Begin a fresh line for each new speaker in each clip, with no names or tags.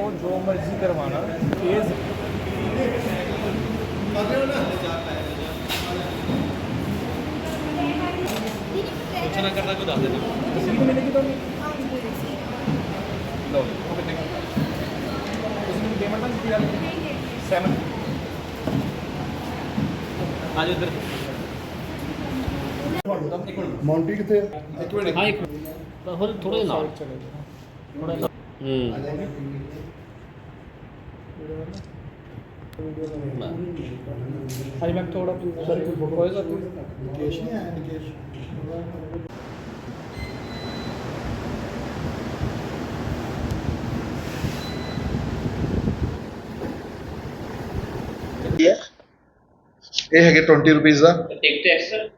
ਉਹਨਾਂ ਕੋਲ ਜੋ ਮਰਜ਼ੀ ਕਰਵਾਉਣਾ ਫੇਜ਼
ਪੁੱਛਣਾ ਕਰਦਾ ਕੋਈ ਦੱਸ ਦੇਣਾ
ਤੁਸੀਂ ਵੀ ਮਿਲੇਗੀ ਤੁਹਾਨੂੰ ਲਓ ਜੀ, ਉਹ ਕਿੰਨੇ ਦਾ? ਤੁਸੀਂ ਮੈਨੂੰ ਪੇਮੈਂਟ ਤਾਂ ਦਿੱਤੀ ਯਾਰ 7
ਆ ਜਾਓ ਇੱਧਰ
ਮੌਂਟੀ ਕਿੱਥੇ
ਇੱਕ ਮਿੰਟ ਹਾਂ ਇੱਕ ਤਾਂ ਹੋਰ ਥੋੜੇ ਨਾਲ ਥੋੜਾ ਨਾਲ ਹੂੰ
ਹਾਂਜੀ ਮੈਂ ਥੋੜਾ ਸਰ ਹੋਏਗਾ ਕੋਈ
ਨਿਕੇਸ਼ ਨਹੀਂ ਆਇਆ ਨਿਕੇਸ਼
ਇਹ ਹੈਗੇ 20 ਰੁਪਏ ਦਾ
ਟਿਕਟ ਐਕਸਟਰਾ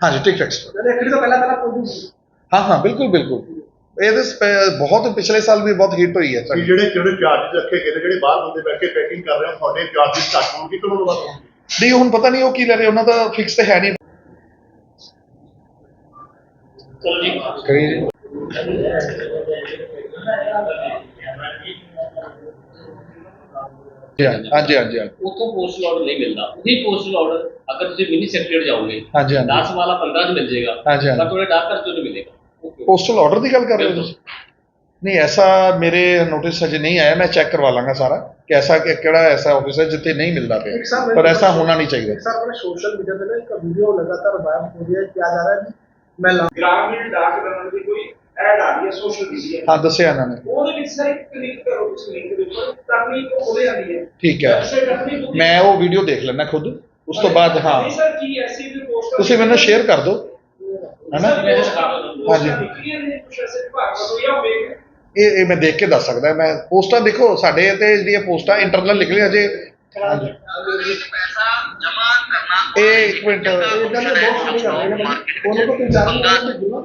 ਹਾਂਜੀ ਟਿਕਟ ਐਕਸਟਰਾ
ਲੱਕੜੀ ਤੋਂ ਪਹਿਲਾਂ ਪਹਿਲਾਂ ਪਹੁੰਚੂ
ਹਾਂ ਹਾਂ ਬਿਲਕੁਲ ਬਿਲਕੁਲ ਇਹਦੇ ਸਪੈ- ਬਹੁਤ ਪਿਛਲੇ ਸਾਲ ਵੀ ਬਹੁਤ ਹਿੱਟ ਹੋਈ ਹੈ ਕਿ
ਜਿਹੜੇ ਜਿਹੜੇ ਚਾਰਜ ਰੱਖੇ ਗਏ ਜਿਹੜੇ ਬਾਹਰ ਬੰਦੇ ਬੈਠ ਪੈਕਿੰਗ ਕਰ ਰਹੇ ਹੋ ਤੁਹਾਡੇ ਚਾਰਜਸ ਘੱਟ ਹੋਣਗੇ ਕਿ ਉਹਨਾਂ ਨੂੰ ਹੋਣਗੇ?
ਨਹੀਂ ਹੁਣ ਪਤਾ ਨਹੀਂ ਉਹ ਕੀ ਲੈ ਰਹੇ ਉਹਨਾਂ ਦਾ ਫਿਕਸ ਹੈ ਨਹੀਂ।
ਕਰੀ ਜੀ।
ਹਾਂਜੀ ਹਾਂਜੀ ਹਾਂਜੀ ਹਾਂਜੀ।
ਪੋਸਟਲ ਆਰਡਰ ਨਹੀਂ ਮਿਲਦਾ। ਉਹੀ ਪੋਸਟਲ ਆਰਡਰ ਅਗਰ ਤੁਸੀਂ ਮਿਨੀ ਸੈਕਟਰੀਟ ਜਾਓਗੇ
ਹਾਂਜੀ, ਹਾਂਜੀ।
10 ਵਾਲਾ 15 ਚ ਮਿਲ ਜਾਏਗਾ।
ਹਾਂਜੀ, ਹਾਂਜੀ।
ਪਰ ਤੁਹਾਡੇ ਡਾਕ ਘਰ
पोस्टल ऑर्डर की गल कर रहे हो नहीं ऐसा मेरे नोटिस अजे नहीं आया मैं चेक करवा लांगा सारा कि ऐसा कि ऐसा ऑफ़िस है
जितने नहीं
मिलता पे पर ऐसा होना नहीं
चाहिए सर सोशल मीडिया ठीक है। मैं
वो वीडियो देख लेना
खुद। उस तो बाद हाँ। तुम
मैंने शेयर कर दो। है ना? ਹਾਂਜੀ।
ਨਿਕਲੀਆਂ ਨੇ ਕੁਝ ਐਸੇ ਵਿਭਾਗ ਤੋਂ ਜਾਂ ਵੇਖ
ਇਹ ਇਹ ਮੈਂ ਦੇਖ ਕੇ ਦੱਸ ਸਕਦਾ, ਮੈਂ ਪੋਸਟਾਂ ਦੇਖੋ ਸਾਡੇ ਤੇ ਜਿਹੜੀਆਂ ਪੋਸਟਾਂ ਇੰਟਰਨਲ ਨਿਕਲੀਆਂ ਜੇ ਹਾਂਜੀ। ਇਹ ਇੱਕ ਮਿੰਟ।
ਉਹਨੂੰ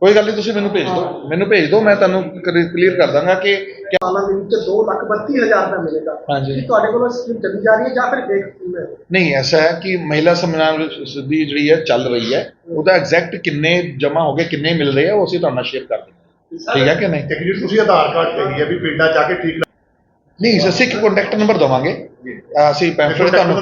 ਕੋਈ
ਗੱਲ ਨਹੀਂ ਤੁਸੀਂ ਮੈਨੂੰ ਭੇਜ ਦਿਓ। ਮੈਨੂੰ ਭੇਜ ਦਿਓ ਮੈਂ ਤੁਹਾਨੂੰ ਕਲੀਅਰ ਕਰ ਦਾਂਗਾ ਕਿ ਕਿ-
ਸਾਲਾਂ ਦੇ ਵਿੱਚ 2 ਲੱਖ 32 ਹਜ਼ਾਰ ਰੁਪਏ ਮਿਲੇਗਾ।
ਹਾਂਜੀ।
ਕੀ ਤੁਹਾਡੇ ਕੋਲੋਂ ਸਕੀਮ ਚੱਲੀ ਜਾ ਰਹੀ ਹੈ ਜਾਂ ਫਿਰ ਸਕੀਮ ਹੈ?
ਨਹੀਂ ਐਸਾ ਹੈ ਕਿ ਮਹਿਲਾ ਸਮਾਨ ਦੀ ਜਿਹੜੀ ਹੈ ਚੱਲ ਰਹੀ ਹੈ। ਉਹਦਾ ਐਗਜ਼ੈਕਟ ਕਿੰਨੇ ਜਮਾ ਹੋ ਗਏ ਕਿੰਨੇ ਮਿਲ ਰਹੇ ਆ ਉਹ ਅਸੀਂ ਤੁਹਾਨੂੰ ਸ਼ੇਅਰ ਕਰ ਦਿੰਦੇ ਠੀਕ ਹੈ ਕਿ ਨਹੀਂ?
ਜਿਹੜੀ ਤੁਸੀਂ ਆਧਾਰ ਕਾਰਡ ਕਹੀ ਹੈ ਵੀ ਪਿੰਡਾਂ ਜਾ ਕੇ ਠੀਕ
ਨਹੀਂ ਅਸੀਂ ਇੱਕ ਕੰਟੈਕਟ ਨੰਬਰ ਦਵਾਂਗੇ। ਅਸੀਂ ਪੈਂਫਲੇਟ ਤੁਹਾਨੂੰ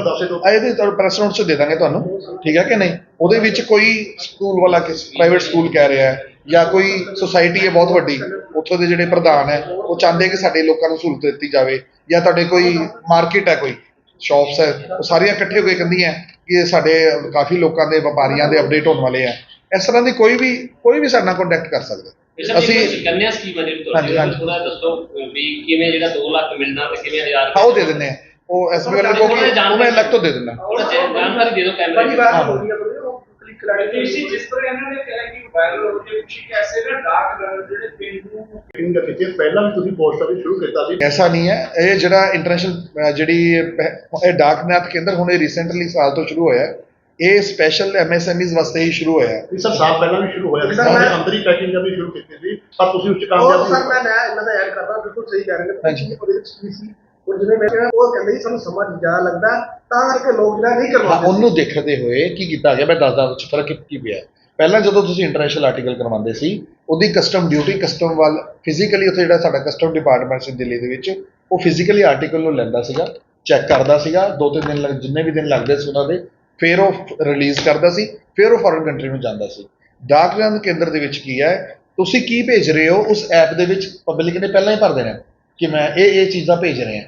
ਇਹਦੇ ਤੁਹਾਨੂੰ ਪ੍ਰੈਸ ਨੋਟ 'ਚ ਦੇ ਦਾਂਗੇ ਤੁਹਾਨੂੰ ਠੀਕ ਹੈ ਕਿ ਨਹੀਂ? ਉਹਦੇ ਵਿੱਚ ਕੋਈ ਸਕੂਲ ਵਾਲਾ ਕਿ ਪ੍ਰਾਈਵੇਟ ਸਕੂਲ ਕਹਿ ਰਿਹਾ ਹੈ ਜਾਂ ਕੋਈ ਸੁਸਾਇਟੀ ਹੈ ਬਹੁਤ ਵੱਡੀ ਉੱਥੋਂ ਦੇ ਜਿਹੜੇ ਪ੍ਰਧਾਨ ਹੈ ਉਹ ਚਾਹੁੰਦੇ ਕਿ ਸਾਡੇ ਲੋਕਾਂ ਨੂੰ ਸਹੂਲਤ ਦਿੱਤੀ ਜਾਵੇ ਜਾਂ ਤੁਹਾਡੇ ਕੋਈ ਮਾਰਕੀਟ ਹੈ ਕੋਈ ਸ਼ਾਪਸ ਹੈ ਉਹ ਸਾਰੀਆਂ ਇਕੱਠੇ ਹੋ ਕੇ ਕਹਿੰਦੀਆਂ ਕਿ ਸਾਡੇ ਕਾਫੀ ਲੋਕਾਂ ਦੇ ਵਪਾਰੀਆਂ ਦੇ ਅਪਡੇਟ ਹੋਣ ਵਾਲੇ ਆ ਇਸ ਤਰ੍ਹਾਂ ਦੀ ਕੋਈ ਵੀ ਕੋਈ ਵੀ ਸਾਡੇ ਨਾਲ ਕੰਟੈਕਟ ਕਰ ਸਕਦਾ।
ਅਸੀਂ
ਅਸੀਂ
ਕੰਨਿਆ ਸਕੀਮ ਹੈ ਜਿਹੜੀ
ਹਾਂਜੀ,
ਤੁਹਾਡੀ
ਹਾਂਜੀ।
ਥੋੜਾ ਦੱਸੋ ਵੀ ਕਿਵੇਂ ਜਿਹੜਾ 2 ਲੱਖ ਮਿਲਣਾ ਤੇ ਕਿਵੇਂ 1000
ਹਾਂ ਉਹ ਦੇ ਦਿੰਦੇ ਆ। ਉਹ ਇਸ ਵੇਲੇ ਕੋ ਉਹ ਮੈਂ ਅਲੱਗ ਤੋਂ ਦੇ ਦਿੰਦਾ।
ਥੋੜਾ ਜਾਣਕਾਰੀ ਦੇ ਦਿਓ ਕੈਮਰੇ
ਹੋ। ਰਹੀ ਹੈ ਬੜੀ ਉਹ ਕਲਿੱਕ ਕਰਾਂਗੇ
ਇਸੀ ਜਿਸ ਤਰ੍ਹਾਂ ਇਹਨਾਂ ਨੇ ਕਿਹਾ ਕਿ ਵਾਇਰਲ ਹੋ ਰਹੀ ਹੈ ਕੁਝ ਐਸੇ ਨਾ ਡਾਕ ਘਰ ਜਿਹੜੇ ਪਿੰਡੂ
ਦਾ ਕੀਤੀ ਪਹਿਲਾਂ ਵੀ ਤੁਸੀਂ ਪੋਸਟ ਆਫਿਸ ਸ਼ੁਰੂ ਕੀਤਾ ਸੀ।
ਐਸਾ ਨਹੀਂ ਹੈ। ਇਹ ਜਿਹੜਾ ਇੰਟਰਨੈਸ਼ਨਲ ਜਿਹੜੀ ਪਹਿ- ਇਹ ਡਾਕਨਾਥ ਕੇਂਦਰ ਹੁਣ ਇਹ ਰੀਸੈਂਟਲੀ ਸਾਲ ਤੋਂ ਸ਼ੁਰੂ ਹੋਇਆ ਹੈ। ਇਹ ਸਪੈਸ਼ਲ ਐਮਐਸਐਮਈਜ਼ ਵਾਸਤੇ ਹੀ ਸ਼ੁਰੂ ਹੋਇਆ ਹੈ।
ਇਹ ਸਭ ਸਾਲ ਪਹਿਲਾਂ ਵੀ ਸ਼ੁਰੂ ਹੋਇਆ ਸੀ
ਸਰ, ਮੈਂ-
ਅੰਦਰ ਹੀ ਪੈਕਿੰਗ ਕਰਨੀ ਸ਼ੁਰੂ ਕੀਤੀ ਸੀ ਪਰ ਤੁਸੀਂ ਉਸ ਚ
ਉਹ
ਕਾਮਯਾਬ
ਸਰ
ਨਹੀਂ
ਮੈਂ ਨया ਇਹਨਾਂ ਦਾ ਐਡ ਕਰਦਾ ਬਿਲਕੁਲ ਸਹੀ ਕਹਿ ਰਹੇ ਨੇ
ਹਾਂਜੀ।
ਉਹਦੇ ਵਿੱਚ ਸੀ ਉਹ ਜਿਵੇਂ ਮੈਂ ਕਿਹਾ ਉਹ ਕਹਿੰਦੇ ਸੀ ਸਾਨੂੰ ਸਮਝ ਜ਼ਿਆਦਾ ਲੱਗਦਾ ਤਾਂ ਕਰਕੇ ਲੋਕ ਜਿਹੜਾ ਨਹੀਂ
ਹਾਂ
ਕਰਵਾਉਂਦੇ
ਉਹਨੂੰ ਦੇਖਦੇ ਹੋਏ ਕੀ ਕੀਤਾ ਗਿਆ ਮੈਂ ਦੱਸਦਾ ਵਿੱਚ ਫ਼ਰਕ ਕੀ ਪਿਆ। ਪਹਿਲਾਂ ਜਦੋਂ ਤੁਸੀਂ ਇੰਟਰਨੈਸ਼ਨਲ ਆਰਟੀਕਲ ਕਰਵਾਉਂਦੇ ਸੀ ਉਹਦੀ ਕਸਟਮ ਡਿਊਟੀ ਕਸਟਮ ਵੱਲ ਫਿਜ਼ੀਕਲੀ ਉੱਥੇ ਜਿਹੜਾ ਸਾਡਾ ਕਸਟਮ ਡਿਪਾਰਟਮੈਂਟ ਸੀ ਦਿੱਲੀ ਦੇ ਵਿੱਚ ਉਹ ਫਿਜ਼ੀਕਲੀ ਆਰਟੀਕਲ ਨੂੰ ਲੈਂਦਾ ਸੀਗਾ ਚੈੱਕ ਕਰਦਾ ਸੀਗਾ ਦੋ ਤਿੰਨ ਦਿਨ ਲੱਗ ਜਿੰਨੇ ਵੀ ਦਿਨ ਲੱਗਦੇ ਸੀ ਉਹਨਾਂ ਦੇ ਫਿਰ ਉਹ ਰਿਲੀਜ਼ ਕਰਦਾ ਸੀ, ਫਿਰ ਉਹ ਫੋਰਨ ਕੰਟਰੀ ਨੂੰ ਜਾਂਦਾ ਸੀ। ਡਾਕ ਵਿਆਨ ਕੇਂਦਰ ਦੇ ਵਿੱਚ ਕੀ ਹੈ? ਤੁਸੀਂ ਕੀ ਭੇਜ ਰਹੇ ਹੋ? ਉਸ ਐਪ ਦੇ ਵਿੱਚ ਪਬਲਿਕ ਨੇ ਪਹਿਲਾਂ ਹੀ ਭਰ ਦੇਣਾ ਕਿ ਮੈਂ ਇਹ ਇਹ ਚੀਜ਼ਾਂ ਭੇਜ ਰਿਹਾ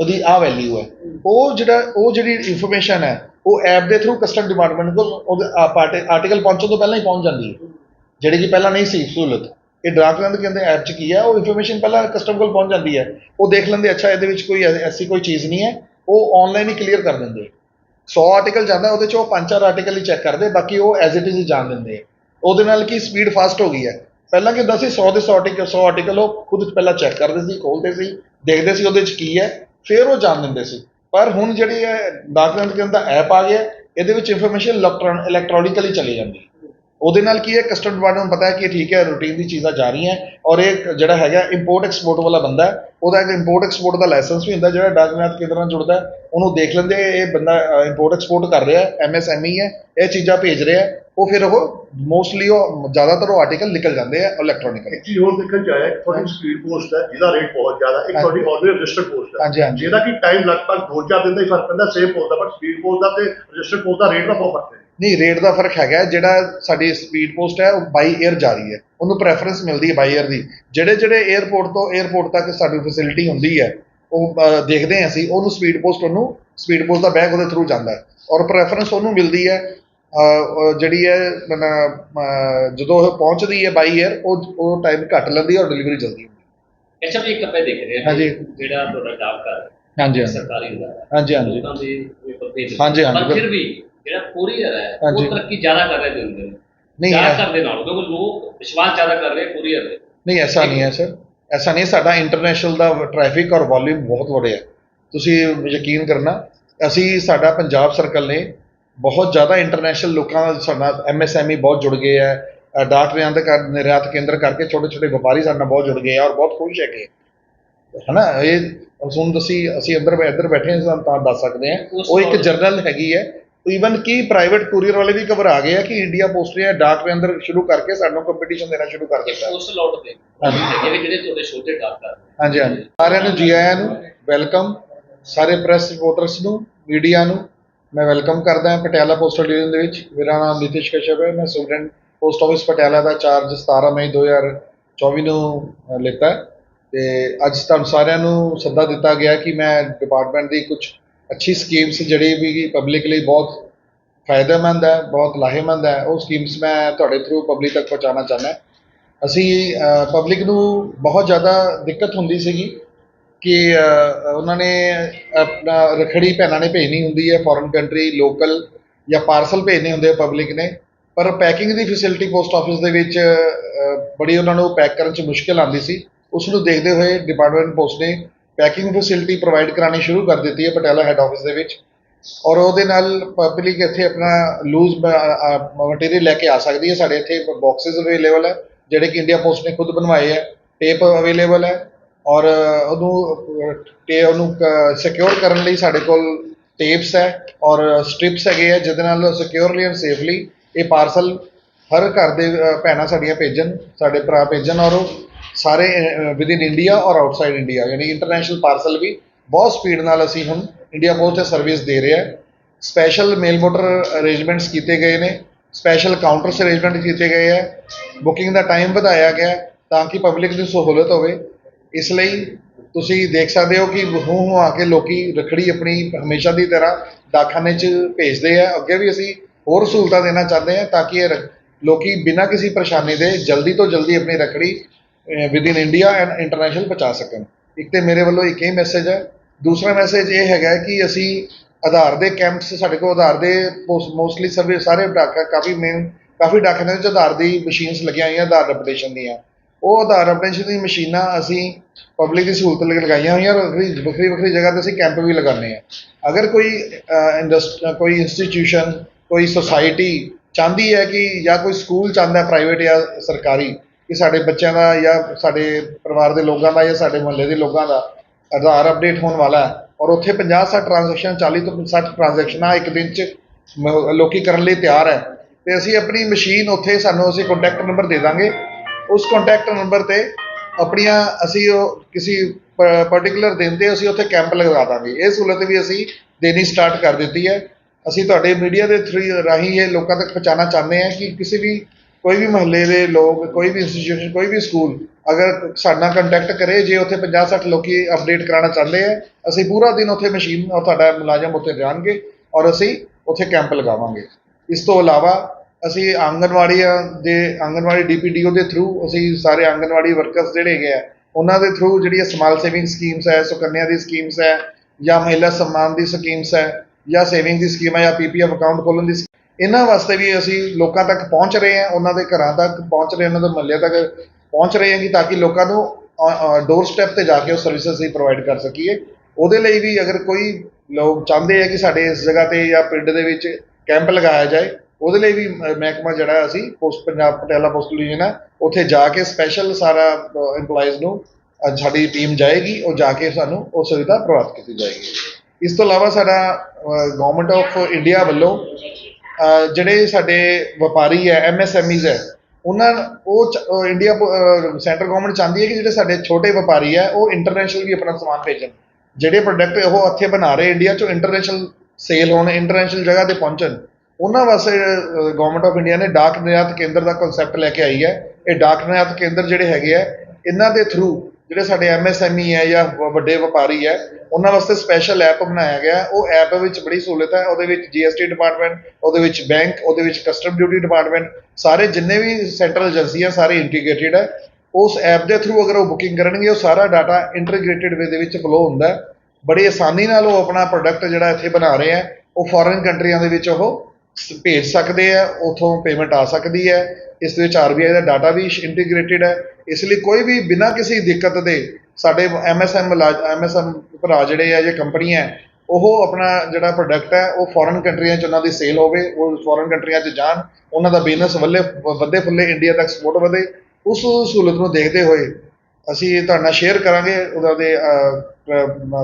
ਉਹਦੀ ਆਹ ਵੈਲਿਊ ਹੈ। ਉਹ ਜਿਹੜਾ, ਉਹ ਜਿਹੜੀ ਇਨਫੋਰਮੇਸ਼ਨ ਹੈ, ਉਹ ਐਪ ਦੇ ਥਰੂ ਕਸਟਮ ਡਿਪਾਰਟਮੈਂਟ ਕੋਲ ਉਹਦੇ ਆਰਟੀਕਲ ਪਹੁੰਚਣ ਤੋਂ ਪਹਿਲਾਂ ਹੀ ਪਹੁੰਚ ਜਾਂਦੀ ਹੈ। ਜਿਹੜੀ ਕਿ ਪਹਿਲਾਂ ਨਹੀਂ ਸੀ ਸਹੂਲਤ। ਇਹ ਡਾਕਲੈਂਡ ਕਹਿੰਦੇ ਐਪ 'ਚ ਕੀ ਹੈ? ਉਹ ਇਨਫੋਰਮੇਸ਼ਨ ਪਹਿਲਾਂ ਕਸਟਮ ਕੋਲ ਪਹੁੰਚ ਜਾਂਦੀ ਹੈ। ਉਹ ਦੇਖ ਲੈਂਦੇ, ਅੱਛਾ, ਇਹਦੇ ਵਿੱਚ ਕੋਈ ਐਸੀ ਕੋਈ ਚੀਜ਼ ਨਹੀਂ ਹੈ। ਉਹ ਆਨਲਾਈਨ ਹੀ ਕਲੀਅਰ ਕਰ ਦਿੰਦੇ 100 ਆਰਟੀਕਲ ਜਾਂਦਾ, ਉਹਦੇ 'ਚ ਉਹ ਪੰਜ ਚਾਰ ਆਰਟੀਕਲ ਹੀ ਚੈੱਕ ਕਰਦੇ, ਬਾਕੀ ਉਹ ਐਜ਼ ਇਟ ਇਜ਼ ਹੀ ਜਾਣ ਦਿੰਦੇ ਆ। ਉਹਦੇ ਨਾਲ ਕੀ ਸਪੀਡ ਫਾਸਟ ਹੋ ਗਈ ਹੈ? ਪਹਿਲਾਂ ਕੀ ਹੁੰਦਾ ਸੀ 100 ਦੇ 100 ਆਰਟੀਕਲ 100 ਆਰਟੀਕਲ ਉਹ ਖੁਦ ਪਹਿਲਾਂ ਚੈੱਕ ਕਰਦੇ ਸੀ ਖੋਲਦੇ ਸੀ, ਦੇਖਦੇ ਸੀ ਉਹਦੇ 'ਚ ਕੀ ਹੈ, ਫਿਰ ਉਹ ਜਾਣ ਦਿੰਦੇ ਸੀ। ਪਰ ਹੁਣ ਜਿਹੜੀ ਹੈ ਡਾਕੂਮੈਂਟ ਡਾਕਲੈਂਡ ਦਾ ਐਪ ਆ ਗਿਆ, ਇਹਦੇ ਵਿੱਚ ਇਨਫੋਰਮੇਸ਼ਨ ਇਲੈਕਟ੍ਰੋਨਿਕਲੀ ਚਲੀ ਜਾਂਦੀ ਹੈ। ਉਹਦੇ ਨਾਲ ਕੀ ਹੈ ਕਸਟਮ ਡਿਪਾਰਟਮੈਂਟ ਪਤਾ ਹੈ ਕਿ ਠੀਕ ਹੈ ਰੂਟੀਨ ਦੀ ਚੀਜ਼ਾਂ ਜਾ ਰਹੀਆਂ ਔਰ ਇਹ ਜਿਹੜਾ ਹੈਗਾ ਇੰਪੋਰਟ ਐਕਸਪੋਰਟ ਵਾਲਾ ਬੰਦਾ ਉਹਦਾ ਇੱਕ ਇੰਪੋਰਟ ਐਕਸਪੋਰਟ ਦਾ ਲਾਇਸੈਂਸ ਵੀ ਹੁੰਦਾ ਜਿਹੜਾ ਡਾਕ ਨਿਆਤ ਕੇਂਦਰ ਨਾਲ ਜੁੜਦਾ ਉਹਨੂੰ ਦੇਖ ਲੈਂਦੇ ਇਹ ਬੰਦਾ ਇੰਪੋਰਟ ਐਕਸਪੋਰਟ ਕਰ ਰਿਹਾ ਐਮਐਸਐਮਈ ਹੈ ਇਹ ਚੀਜ਼ਾਂ ਭੇਜ ਰਿਹਾ ਉਹ ਫਿਰ ਉਹ ਮੋਸਟਲੀ ਉਹ ਜ਼ਿਆਦਾਤਰ ਉਹ ਆਰਟੀਕਲ ਨਿਕਲ ਜਾਂਦੇ ਆ ਇਲੈਕਟ੍ਰੋਨਿਕਲੀ
ਇੱਕ ਚੀਜ਼ ਹੋਰ ਦੇਖਣ ਚ ਆਇਆ ਕਿ ਤੁਹਾਡੀ ਸਪੀਡ ਪੋਸਟ ਹੈ ਜਿਹਦਾ ਰੇਟ ਬਹੁਤ ਜ਼ਿਆਦਾ ਇੱਕ ਤੁਹਾਡੀ ਆਲਰੇਡੀ ਰਜਿਸਟਰਡ ਪੋਸਟ ਹੈ।
ਹਾਂਜੀ, ਹਾਂਜੀ।
ਜਿਹਦਾ ਕਿ ਟਾਈਮ ਲਗਭਗ 2-4 ਦਿਨ ਦਾ ਹੀ ਫ਼ਰਕ ਪੈਂਦਾ ਸੇਮ ਪੋਸਟ ਦਾ ਪਰ ਸਪੀਡ ਪੋਸਟ ਦਾ ਤੇ ਰਜਿਸਟਰਡ ਪੋਸਟ ਦਾ ਰੇਟ ਦਾ ਬਹੁਤ ਫ਼ਰਕ ਹੈ।
ਨਹੀਂ ਰੇਟ ਦਾ ਫ਼ਰਕ ਹੈਗਾ ਜਿਹੜਾ ਸਾਡੀ ਸਪੀਡ ਪੋਸਟ ਹੈ ਉਹ ਬਾਈ 에ਅਰ ਜਾ ਰਹੀ ਹੈ। ਉਹਨੂੰ ਪ੍ਰੈਫਰੈਂਸ ਮਿਲਦੀ ਹੈ ਬਾਈ 에ਅਰ ਦੀ। ਜਿਹੜੇ ਜਿਹੜੇ 에ਅਰਪੋਰਟ ਤੋਂ 에ਅਰਪੋਰਟ ਤੱਕ ਸਾਡੀ ਫੈਸਿਲਿਟੀ ਹੁੰਦੀ ਹੈ ਉਹ ਦੇਖਦੇ ਹਾਂ ਅਸੀਂ ਉਹਨੂੰ ਸਪੀਡ ਪੋਸਟ ਉਹਨੂੰ ਸਪੀਡ ਪੋਸਟ ਦਾ ਬੈਗ ਉਹਦੇ ਥਰੂ ਜਾਂਦਾ ਔਰ ਪ੍ਰੈਫਰੈਂਸ ਉਹਨੂੰ ਮਿਲਦੀ ਹੈ ਜਿਹੜੀ ਹੈ ਜਦੋਂ ਉਹ ਪਹੁੰਚਦੀ ਹੈ ਬਾਈ 에ਅਰ ਉਹ ਉਹ ਟਾਈਮ ਘੱਟ ਲੈਂਦੀ ਹੈ ਔਰ ਡਿਲੀਵਰੀ ਜਲਦੀ ਹੁੰਦੀ ਹੈ।
ਅੱਛਾ ਵੀ ਇੱਕ ਆਪਾਂ ਦੇਖ ਰਹੇ ਹਾਂ
ਹਾਂਜੀ।
ਜਿਹੜਾ ਤੁਹਾਡਾ ਡਾਕ ਕਰ
ਹਾਂਜੀ ਹਾਂਜੀ।
ਸਰਕਾਰੀ ਹੁੰਦਾ
ਹਾਂਜੀ ਹਾਂਜੀ।
ਹਾਂਜੀ
ਹਾਂਜੀ ਹਾਂਜੀ
ਪਰ ਫਿਰ ਵੀ ਜਿਹੜਾ ਕੋਰੀਅਰ ਹੈ
ਹਾਂਜੀ।
ਉਹ ਤਰੱਕੀ ਜ਼ਿਆਦਾ ਕਰ ਰਹੇ ਦਿਨ
ਨਹੀਂ,
ਦੇ ਨਾਲ ਕਿਉਂਕਿ ਲੋਕ ਵਿਸ਼ਵਾਸ ਜ਼ਿਆਦਾ ਕਰ ਰਹੇ ਕੋਰੀਅਰ ਦੇ
ਨਹੀਂ ਐਸਾ ਨਹੀਂ ਹੈ ਸਰ। ਐਸਾ ਨਹੀਂ ਸਾਡਾ ਇੰਟਰਨੈਸ਼ਨਲ ਦਾ ਟ੍ਰੈਫਿਕ ਔਰ ਵੋਲਿਊਮ ਬਹੁਤ ਵੱਡਿਆ ਤੁਸੀਂ ਯਕੀਨ ਕਰਨਾ ਅਸੀਂ ਸਾਡਾ ਪੰਜਾਬ ਸਰਕਲ ਨੇ ਬਹੁਤ ਜ਼ਿਆਦਾ ਇੰਟਰਨੈਸ਼ਨਲ ਲੋਕਾਂ ਦਾ ਸਾਡਾ ਐਮਐਸਐਮਈ ਬਹੁਤ ਜੁੜ ਗਏ ਹੈ ਅ, ਡਾਕ ਨਿਰਯਾਤ ਕਰ ਨਿਰਯਾਤ ਕੇਂਦਰ ਕਰਕੇ ਛੋਟੇ ਛੋਟੇ ਵਪਾਰੀ ਸਾਡੇ ਨਾਲ ਬਹੁਤ ਜੁੜ ਗਏ ਆ ਔਰ ਬਹੁਤ ਖੁਸ਼ ਹੈਗੇ ਹਨਾ ਇਹ ਹੁਣ ਤੁਸੀਂ ਅਸੀਂ ਅੰਦਰ ਬੈ- ਇੱਧਰ ਬੈਠੇ ਹਾਂ ਸਾਨੂੰ ਤਾਂ ਦੱਸ ਸਕਦੇ ਹਾਂ। ਉਹ ਇੱਕ ਜਰਨਲ ਹੈਗੀ ਹੈ ਈਵਨ ਕਿ ਪ੍ਰਾਈਵੇਟ ਕੁਰੀਅਰ ਵਾਲੇ ਵੀ ਘਬਰਾ ਗਏ ਆ ਕਿ ਇੰਡੀਆ ਪੋਸਟ ਨੇ ਡਾਕ ਦੇ ਅੰਦਰ ਸ਼ੁਰੂ ਕਰਕੇ ਸਾਨੂੰ ਕੰਪੀਟੀਸ਼ਨ ਦੇਣਾ ਸ਼ੁਰੂ ਕਰ ਦਿੱਤਾ।
ਪੋਸਟਲ ਆਊਟ ਦੇ ਵੀ ਜਿਹੜੇ ਤੁਹਾਡੇ ਛੋਟੇ ਡਾਕ ਘਰ ਨੇ।
ਹਾਂਜੀ ਹਾਂਜੀ। ਸਾਰਿਆਂ ਨੂੰ ਜੀ ਆਇਆਂ ਨੂੰ ਵੈਲਕਮ ਸਾਰੇ ਪ੍ਰੈਸ ਰਿਪੋਰਟਰਸ ਨੂੰ ਮੀਡੀਆ ਨੂੰ ਮੈਂ ਵੈਲਕਮ ਕਰਦਾ ਹਾਂ ਪਟਿਆਲਾ ਪੋਸਟਲ ਡਿਵੀਜ਼ਨ ਦੇ ਵਿੱਚ। ਮੇਰਾ ਨਾਮ ਨਿਤਿਸ਼ ਕਸ਼ਯਪ ਹੈ। ਮੈਂ ਸੁਪਰਡੈਂਟ ਪੋਸਟ ਆਫਿਸ ਪਟਿਆਲਾ ਦਾ ਚਾਰਜ 17 ਮਈ 2024 ਨੂੰ ਲਿੱਤਾ ਤੇ ਅੱਜ ਤੁਹਾਨੂੰ ਸਾਰਿਆਂ ਨੂੰ ਸੱਦਾ ਦਿੱਤਾ ਗਿਆ ਕਿ ਮੈਂ ਡਿਪਾਰਟਮੈਂਟ ਦੀ ਕੁਝ ਅੱਛੀ ਸਕੀਮਸ ਜਿਹੜੀ ਵੀ ਪਬਲਿਕ ਲਈ ਬਹੁਤ ਫਾਇਦੇਮੰਦ ਹੈ, ਬਹੁਤ ਲਾਹੇਮੰਦ ਹੈ, ਉਹ ਸਕੀਮਸ ਮੈਂ ਤੁਹਾਡੇ ਥਰੂ ਪਬਲਿਕ ਤੱਕ ਪਹੁੰਚਾਉਣਾ ਚਾਹੁੰਦਾ ਅਸੀਂ ਪਬਲਿਕ ਨੂੰ ਬਹੁਤ ਜ਼ਿਆਦਾ ਦਿੱਕਤ ਹੁੰਦੀ ਸੀਗੀ ਕਿ ਉਹਨਾਂ ਨੇ ਆਪਣਾ ਰਖੜੀ ਭੈਣਾਂ ਨੇ ਭੇਜਣੀ ਹੁੰਦੀ ਹੈ ਫੋਰਨ ਕੰਟਰੀ ਲੋਕਲ ਜਾਂ ਪਾਰਸਲ ਭੇਜਣੇ ਹੁੰਦੇ ਪਬਲਿਕ ਨੇ। ਪਰ ਪੈਕਿੰਗ ਦੀ ਫੈਸਿਲਿਟੀ ਪੋਸਟ ਆਫਿਸ ਦੇ ਵਿੱਚ ਬੜੀ ਉਹਨਾਂ ਨੂੰ ਪੈਕ ਕਰਨ 'ਚ ਮੁਸ਼ਕਲ ਆਉਂਦੀ ਸੀ। ਉਸ ਨੂੰ ਦੇਖਦੇ ਹੋਏ ਡਿਪਾਰਟਮੈਂਟ ਪੋਸਟ ਨੇ ਪੈਕਿੰਗ ਫੈਸਿਲਿਟੀ ਪ੍ਰੋਵਾਈਡ ਕਰਾਉਣੀ ਸ਼ੁਰੂ ਕਰ ਦਿੱਤੀ ਹੈ ਪਟਿਆਲਾ ਹੈੱਡ ਆਫਿਸ ਦੇ ਵਿੱਚ। ਔਰ ਉਹਦੇ ਨਾਲ ਪਬਲਿਕ ਇੱਥੇ ਆਪਣਾ ਲੂਜ਼ ਮਟੀਰੀਅਲ ਲੈ ਕੇ ਆ ਸਕਦੀ ਹੈ। ਸਾਡੇ ਇੱਥੇ ਬਾਕਸਸ ਅਵੇਲੇਬਲ ਹੈ, ਜਿਹੜੇ ਕਿ ਇੰਡੀਆ ਪੋਸਟ ਨੇ ਖੁਦ ਬਣਵਾਏ ਹੈ। ਟੇਪ ਅਵੇਲੇਬਲ ਹੈ ਔਰ ਉਹਨੂੰ, ਤੇ ਉਹਨੂੰ ਸਿਕਿਉਰ ਕਰਨ ਲਈ ਸਾਡੇ ਕੋਲ ਟੇਪਸ ਹੈ ਔਰ ਸਟ੍ਰਿਪਸ ਹੈਗੇ ਆ ਜਿਹਦੇ ਨਾਲ ਸਿਕਿਉਰਲੀ ਐਂਡ ਸੇਫਲੀ ਇਹ ਪਾਰਸਲ ਹਰ ਘਰ ਦੇ ਭੈਣਾਂ ਸਾਡੀਆਂ ਭੇਜਣ, ਸਾਡੇ ਭਰਾ ਭੇਜਣ ਔਰ ਉਹ ਸਾਰੇ ਵਿਦ ਇਨ ਇੰਡੀਆ ਔਰ ਆਊਟਸਾਈਡ ਇੰਡੀਆ ਯਾਨੀ ਇੰਟਰਨੈਸ਼ਨਲ ਪਾਰਸਲ ਵੀ ਬਹੁਤ ਸਪੀਡ ਨਾਲ ਅਸੀਂ ਹੁਣ ਇੰਡੀਆ ਪੋਸਟ ਤੇ ਸਰਵਿਸ ਦੇ ਰਿਹਾ ਹਾਂ। ਸਪੈਸ਼ਲ ਮੇਲ ਮੋਟਰ ਅਰੇਂਜਮੈਂਟਸ ਕੀਤੇ ਗਏ ਨੇ ਸਪੈਸ਼ਲ ਕਾਊਂਟਰਸ ਅਰੇਂਜਮੈਂਟ ਕੀਤੇ ਗਏ ਹੈ। ਬੁਕਿੰਗ ਦਾ ਟਾਈਮ ਵਧਾਇਆ ਗਿਆ ਤਾਂ ਕਿ ਪਬਲਿਕ ਨੂੰ ਸਹੂਲਤ ਹੋਵੇ। ਇਸ ਲਈ ਤੁਸੀਂ ਦੇਖ ਸਕਦੇ ਹੋ ਕਿ ਹੂੰ ਹੂੰ ਆ ਕੇ ਲੋਕੀ ਰਖੜੀ ਆਪਣੀ ਹਮੇਸ਼ਾ ਦੀ ਤਰ੍ਹਾਂ ਡਾਕਖਾਨੇ 'ਚ ਭੇਜਦੇ ਆ। ਅੱਗੇ ਵੀ ਅਸੀਂ ਹੋਰ ਸਹੂਲਤਾਂ ਦੇਣਾ ਚਾਹੁੰਦੇ ਹਾਂ ਤਾਂ ਕਿ ਇਹ ਰ- ਲੋਕੀ ਬਿਨਾਂ ਕਿਸੇ ਪਰੇਸ਼ਾਨੀ ਦੇ ਜਲਦੀ ਤੋਂ ਜਲਦੀ ਆਪਣੀ ਰਖੜੀ within India and international ਪਹੁੰਚਾ ਸਕਣ। ਇੱਕ ਤੇ ਮੇਰੇ ਵੱਲੋਂ ਇੱਕ ਇਹ ਮੈਸੇਜ ਹੈ। ਦੂਸਰਾ ਮੈਸੇਜ ਇਹ ਹੈਗਾ ਕਿ ਅਸੀਂ ਆਧਾਰ ਦੇ ਕੈਂਪਸ ਸਾਡੇ ਕੋਲ ਆਧਾਰ ਦੇ ਮੋਸਟਲੀ ਸਰਵੇ ਸਾਰੇ ਡਾਕਾ, ਕਾਫੀ ਮੇਨ ਕਾਫੀ ਡਾਕਖਾਨੇ ਵਿੱਚ ਆਧਾਰ ਦੀ ਮਸ਼ੀਨਸ ਲੱਗੀਆਂ ਹੋਈਆਂ, ਆਧਾਰ ਅਪਡੇਸ਼ਨ ਦੀਆਂ। ਉਹ ਆਧਾਰ ਅਪਡੇਸ਼ਨ ਦੀ ਮਸ਼ੀਨਾਂ ਅਸੀਂ ਪਬਲਿਕ ਦੀ ਸਹੂਲਤ ਲਈ ਲਗਾਈਆਂ ਹੋਈਆਂ ਔਰ ਵੱਖਰੀ ਵੱਖਰੀ ਵੱਖਰੀ ਜਗ੍ਹਾ ਤੇ ਅਸੀਂ ਕੈਂਪ ਵੀ ਲਗਾਉਂਦੇ ਹਾਂ। ਅਗਰ ਕੋਈ ਇੰਡਸਟ ਕੋਈ ਇੰਸਟੀਟਿਊਸ਼ਨ ਕੋਈ ਸੁਸਾਇਟੀ ਚਾਹੁੰਦੀ ਹੈ ਕਿ ਜਾਂ ਕੋਈ ਸਕੂਲ ਚਾਹੁੰਦਾ ਪ੍ਰਾਈਵੇਟ ਜਾਂ ਸਰਕਾਰੀ ਕਿ ਸਾਡੇ ਬੱਚਿਆਂ ਦਾ ਜਾਂ ਸਾਡੇ ਪਰਿਵਾਰ ਦੇ ਲੋਕਾਂ ਦਾ ਜਾਂ ਸਾਡੇ ਮੁਹੱਲੇ ਦੇ ਲੋਕਾਂ ਦਾ ਆਧਾਰ ਅਪਡੇਟ ਹੋਣ ਵਾਲਾ ਹੈ ਔਰ ਉੱਥੇ 50 60 ਟ੍ਰਾਂਜੈਕਸ਼ਨ 40 ਤੋਂ 60 ਟ੍ਰਾਂਜੈਕਸ਼ਨਾਂ ਇੱਕ ਦਿਨ 'ਚ ਮ- ਲੋਕੀ ਕਰਨ ਲਈ ਤਿਆਰ ਹੈ। ਤੇ ਅਸੀਂ ਆਪਣੀ ਮਸ਼ੀਨ ਉੱਥੇ ਸਾਨੂੰ ਅਸੀਂ ਕੰਟੈਕਟ ਨੰਬਰ ਦੇ ਦਾਂਗੇ। ਉਸ ਕੰਟੈਕਟ ਨੰਬਰ ਤੇ ਆਪਣੀਆਂ ਅਸੀਂ ਉਹ ਕਿਸੇ ਪਾਰਟਿਕੂਲਰ ਦਿਨ ਤੇ ਅਸੀਂ ਉੱਥੇ ਕੈਂਪ ਲਗਾ ਦਾਂਗੇ। ਇਹ ਸਹੂਲਤ ਵੀ ਅਸੀਂ ਦੇਣੀ ਸਟਾਰਟ ਕਰ ਦਿੱਤੀ ਹੈ। ਅਸੀਂ ਤੁਹਾਡੇ ਮੀਡੀਆ ਦੇ ਥਰੂ ਰਾਹੀਂ ਇਹ ਲੋਕਾਂ ਤੱਕ ਪਹੁੰਚਾਉਣਾ ਚਾਹੁੰਦੇ ਹਾਂ ਕਿ ਕਿਸੇ ਵੀ ਕੋਈ ਵੀ ਮਹੱਲੇ ਦੇ ਲੋਕ, ਕੋਈ ਵੀ ਇੰਸਟੀਟਿਊਸ਼ਨ ਕੋਈ ਵੀ ਸਕੂਲ ਅਗਰ ਸਾਡਾ ਕੰਟੈਕਟ ਕਰੇ, ਜੇ ਉੱਥੇ 50 60 ਲੋਕੀ ਅਪਡੇਟ ਕਰਾਉਣਾ ਚਾਹੁੰਦੇ ਆ, ਅਸੀਂ ਪੂਰਾ ਦਿਨ ਉੱਥੇ ਮਸ਼ੀਨ ਔਰ ਤੁਹਾਡਾ ਮੁਲਾਜ਼ਮ ਉੱਥੇ ਜਾਣਗੇ ਔਰ ਅਸੀਂ ਉੱਥੇ ਕੈਂਪ ਲਗਾਵਾਂਗੇ। ਇਸ ਤੋਂ ਇਲਾਵਾ ਅਸੀਂ ਆਂਗਨਵਾੜੀਆਂ ਦੇ, ਆਂਗਨਵਾੜੀ ਡੀਪੀਡੀਓ ਦੇ ਥਰੂ ਅਸੀਂ ਸਾਰੇ ਆਂਗਨਵਾੜੀ ਵਰਕਰਸ ਜਿਹੜੇ ਹੈਗੇ ਆ, ਉਹਨਾਂ ਦੇ ਥਰੂ ਜਿਹੜੀਆਂ ਸਮਾਲ ਸੇਵਿੰਗ ਸਕੀਮਸ ਹੈ, ਸੁਕੰਨਿਆ ਦੀ ਸਕੀਮਸ ਹੈ ਜਾਂ ਮਹਿਲਾ ਸਨਮਾਨ ਦੀ ਸਕੀਮਸ ਹੈ ਜਾਂ ਸੇਵਿੰਗ ਦੀ ਸਕੀਮ ਹੈ ਜਾਂ ਪੀਪੀਐਫ ਅਕਾਊਂਟ ਖੋਲ੍ਹਣ ਦੀ ਸਕੀਮ ਇਹਨਾਂ ਵਾਸਤੇ ਵੀ ਅਸੀਂ ਲੋਕਾਂ ਤੱਕ ਪਹੁੰਚ ਰਹੇ ਹਾਂ, ਉਹਨਾਂ ਦੇ ਘਰਾਂ ਤੱਕ ਪਹੁੰਚ ਰਹੇ ਉਹਨਾਂ ਦੇ ਮਹੱਲੇ ਤੱਕ ਪਹੁੰਚ ਰਹੇ ਹਾਂ ਕਿ ਤਾਂ ਕਿ ਲੋਕਾਂ ਨੂੰ ਡੋਰ ਸਟੈਪ ਤੇ ਜਾ ਕੇ ਉਹ ਸਰਵਿਸ ਅਸੀਂ ਪ੍ਰੋਵਾਈਡ ਕਰ ਸਕੀਏ। ਉਹਦੇ ਲਈ ਵੀ ਅਗਰ ਕੋਈ ਲੋਕ ਚਾਹੁੰਦੇ ਆ ਕਿ ਸਾਡੇ ਇਸ ਜਗ੍ਹਾ ਤੇ ਜਾਂ ਪਿੰਡ ਦੇ ਵਿੱਚ ਕੈਂਪ ਲਗਾਇਆ ਜਾਏ, ਉਹਦੇ ਲਈ ਵੀ ਮਹਿਕਮਾ ਜਿਹੜਾ ਅਸੀਂ post Punjab Patiala postal union ਆ, ਉੱਥੇ ਜਾ ਕੇ ਸਪੈਸ਼ਲ ਸਾਰਾ EMPLOYEES ਨੂੰ ਸਾਡੀ ਟੀਮ ਜਾਏਗੀ, ਉਹ ਜਾ ਕੇ ਸਾਨੂੰ ਉਹ ਸੁਵਿਧਾ ਪ੍ਰੋਵਾਈਡ ਕੀਤੀ ਜਾਏਗੀ। ਇਸ ਤੋਂ ਇਲਾਵਾ ਸਾਡਾ ਗਵਰਨਮੈਂਟ ਆਫ ਇੰਡੀਆ ਵੱਲੋਂ ਜਿਹੜੇ ਸਾਡੇ ਵਪਾਰੀ ਹੈ ਐਮਐਸਐਮਈਜ਼ ਹੈ, ਉਹਨਾਂ ਉਹ ਚ- ਇੰਡੀਆ ਸੈਂਟਰ ਗਵਰਨਮੈਂਟ ਚਾਹੁੰਦੀ ਹੈ ਕਿ ਜਿਹੜੇ ਸਾਡੇ ਛੋਟੇ ਵਪਾਰੀ ਹੈ, ਉਹ ਇੰਟਰਨੈਸ਼ਨਲ ਵੀ ਆਪਣਾ ਸਮਾਨ ਭੇਜਣ। ਜਿਹੜੇ ਪ੍ਰੋਡਕਟ ਉਹ ਇੱਥੇ ਬਣਾ ਰਹੇ ਇੰਡੀਆ ਚੋਂ ਇੰਟਰਨੈਸ਼ਨਲ ਸੇਲ ਹੋਣ ਇੰਟਰਨੈਸ਼ਨਲ ਜਗ੍ਹਾ ਤੇ ਪਹੁੰਚਣ, ਉਹਨਾਂ ਵਾਸਤੇ ਗਵਰਨਮੈਂਟ ਆਫ ਇੰਡੀਆ ਨੇ ਡਾਕ ਨਿਰਯਾਤ ਕੇਂਦਰ ਦਾ ਕਨਸੈਪਟ ਲੈ ਕੇ ਆਈ ਹੈ। ਇਹ ਡਾਕ ਨਿਰਯਾਤ ਕੇਂਦਰ ਜਿਹੜੇ ਹੈਗੇ ਆ ਇਹਨਾਂ ਦੇ ਥਰੂ ਜਿਹੜੇ ਸਾਡੇ ਐਮਐਸਐਮਈ ਹੈ ਜਾਂ ਵ- ਵੱਡੇ ਵਪਾਰੀ ਹੈ, ਉਹਨਾਂ ਵਾਸਤੇ ਸਪੈਸ਼ਲ ਐਪ ਬਣਾਇਆ ਗਿਆ ਉਹ ਐਪ ਵਿੱਚ ਬੜੀ ਸਹੂਲਤ ਹੈ। ਉਹਦੇ ਵਿੱਚ ਜੀਐਸਟੀ ਡਿਪਾਰਟਮੈਂਟ ਉਹਦੇ ਵਿੱਚ ਬੈਂਕ ਉਹਦੇ ਵਿੱਚ ਕਸਟਮ ਡਿਊਟੀ ਡਿਪਾਰਟਮੈਂਟ ਸਾਰੇ ਜਿੰਨੇ ਵੀ ਸੈਂਟਰਲ ਏਜੰਸੀਆਂ ਸਾਰੇ ਇੰਟੀਗ੍ਰੇਟਿਡ ਹੈ। ਉਸ ਐਪ ਦੇ ਥਰੂ ਅਗਰ ਉਹ ਬੁਕਿੰਗ ਕਰਨਗੇ, ਉਹ ਸਾਰਾ ਡਾਟਾ ਇੰਟੀਗ੍ਰੇਟਿਡ ਵੇ ਦੇ ਵਿੱਚ ਫਲੋ ਹੁੰਦਾ ਬੜੀ ਆਸਾਨੀ ਨਾਲ ਉਹ ਆਪਣਾ ਪ੍ਰੋਡਕਟ ਜਿਹੜਾ ਇੱਥੇ ਬਣਾ ਰਹੇ ਆ ਉਹ ਫੋਰਨ ਕੰਟਰੀਆਂ ਦੇ ਵਿੱਚ ਉਹ ਭੇਜ ਸਕਦੇ ਆ ਉਥੋਂ ਪੇਮੈਂਟ ਆ ਸਕਦੀ ਹੈ। ਇਸ ਦੇ ਵਿੱਚ ਆਰਬੀਆਈ ਦਾ ਡਾਟਾ ਵੀ ਇੰਟੀਗ੍ਰੇਟਿਡ ਹੈ। ਇਸ ਲਈ ਕੋਈ ਵੀ ਬਿਨਾਂ ਕਿਸੇ ਦਿੱਕਤ ਦੇ ਸਾਡੇ ਐਮਐਸਐਮ ਐਮਐਸਐਮ ਭਰਾ ਜਿਹੜੇ ਆ ਜਾਂ ਕੰਪਨੀਆਂ ਹੈ, ਉਹ ਆਪਣਾ ਜਿਹੜਾ ਪ੍ਰੋਡਕਟ ਹੈ ਉਹ ਫੋਰਨ ਕੰਟਰੀਆਂ 'ਚ ਉਹਨਾਂ ਦੀ ਸੇਲ ਹੋਵੇ ਉਹ ਫੋਰਨ ਕੰਟਰੀਆਂ 'ਚ ਜਾਣ ਉਹਨਾਂ ਦਾ ਬਿਜ਼ਨਸ ਵੱਲੇ ਵੱਧੇ ਫੁੱਲੇ ਇੰਡੀਆ ਤੱਕ ਐਕਸਪੋਰਟ ਵਧੇ। ਉਸ ਸਹੂਲਤ ਨੂੰ ਦੇਖਦੇ ਹੋਏ ਅਸੀਂ ਤੁਹਾਡੇ ਨਾਲ ਸ਼ੇਅਰ ਕਰਾਂਗੇ ਉਹਦਾ ਦੇ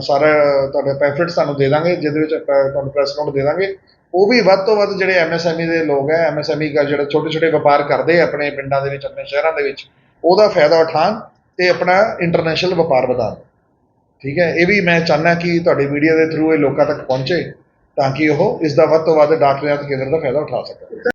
ਸਾਰਾ ਤੁਹਾਡੇ ਪੈਫਲੇਟਸ ਤੁਹਾਨੂੰ ਦੇ ਦਾਂਗੇ ਜਿਹਦੇ ਵਿੱਚ ਤੁਹਾਨੂੰ ਪ੍ਰੈਸ ਨੋਟ ਦੇ ਦਾਂਗੇ। ਉਹ ਵੀ ਵੱਧ ਤੋਂ ਵੱਧ ਜਿਹੜੇ ਐਮਐਸਐਮਈ ਦੇ ਲੋਕ ਹੈ ਐਮਐਸਐਮਈ ਦਾ ਜਿਹੜੇ ਛੋਟੇ ਛੋਟੇ ਵਪਾਰ ਕਰਦੇ ਆ ਆਪਣੇ ਪਿੰਡਾਂ ਦੇ ਵਿੱਚ, ਆਪਣੇ ਸ਼ਹਿਰਾਂ ਦੇ ਵਿੱਚ, ਉਹਦਾ ਫਾਇਦਾ ਉਠਾਉਣ ਤੇ ਆਪਣਾ ਇੰਟਰਨੈਸ਼ਨਲ ਵਪਾਰ ਵਧਾਉਣ। ਠੀਕ ਹੈ, ਇਹ ਵੀ ਮੈਂ ਚਾਹੁੰਦਾ ਕਿ ਤੁਹਾਡੇ ਮੀਡੀਆ ਦੇ ਥਰੂ ਇਹ ਲੋਕਾਂ ਤੱਕ ਪਹੁੰਚੇ ਤਾਂ ਕਿ ਉਹ ਇਸ ਦਾ ਵੱਧ ਤੋਂ ਵੱਧ ਡਾਕ ਨਿਰਯਾਤ ਕੇਂਦਰ ਦਾ ਫਾਇਦਾ ਉਠਾ ਸਕਣ।